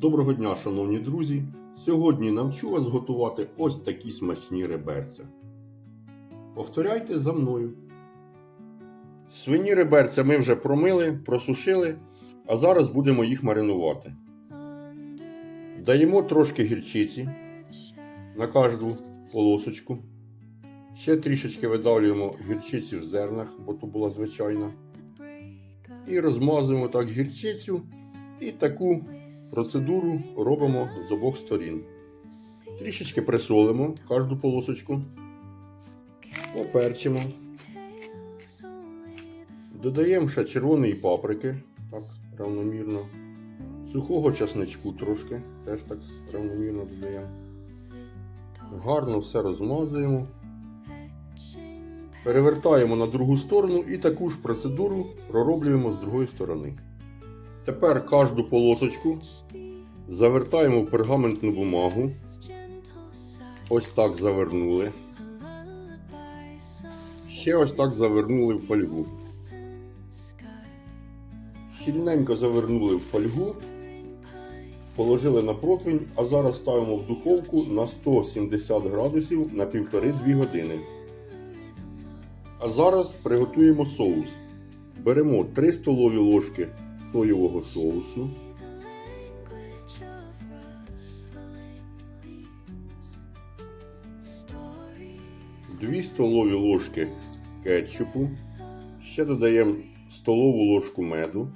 Доброго дня, шановні друзі! Сьогодні навчу вас готувати ось такі смачні реберця. Повторяйте за мною. Свині реберця ми вже промили, просушили, а зараз будемо їх маринувати. Даємо трошки гірчиці на кожну полосочку. Ще трішечки видавлюємо гірчиці в зернах, бо то була звичайна. І розмазуємо так гірчицю. І таку процедуру робимо з обох сторін. Трішечки присолимо кожну полосочку, поперчимо. Додаємо ще червоної паприки, так, равномірно. Сухого часничку трошки, теж так равномірно додаємо. Гарно все розмазуємо. Перевертаємо на другу сторону і таку ж процедуру пророблюємо з другої сторони. Тепер кожну полосочку завертаємо в пергаментну бумагу. Ось так завернули. Ще ось так завернули в фольгу. Щільненько завернули в фольгу, положили на противень, а зараз ставимо в духовку на 170 градусів на 1,5-2 години. А зараз приготуємо соус. Беремо 3 столові ложки соєвого соусу. Дві столові ложки кетчупу. Ще додаємо столову ложку меду.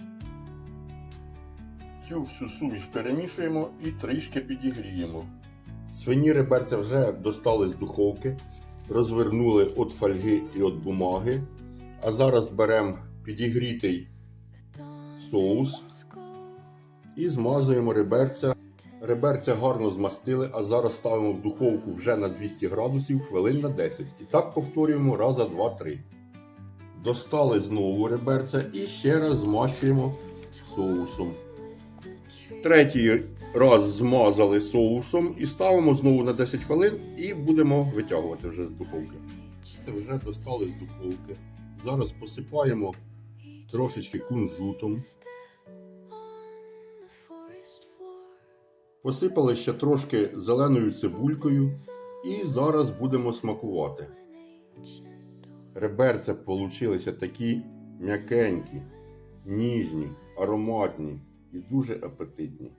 Цю всю суміш перемішуємо і трішки підігріємо. Свині реберця вже достали з духовки, розвернули від фольги і від бумаги. А зараз беремо підігрітий соус і змазуємо реберця. Реберця гарно змастили, а зараз ставимо в духовку вже на 200 градусів хвилин на 10. І так повторюємо раза 2-3. Достали знову реберця і ще раз змащуємо соусом. Третій раз змазали соусом і ставимо знову на 10 хвилин і будемо витягувати вже з духовки. Це вже достали з духовки. Зараз посипаємо трошечки кунжутом. Посипали ще трошки зеленою цибулькою і зараз будемо смакувати. Реберця получилися такі м'якенькі, ніжні, ароматні і дуже апетитні.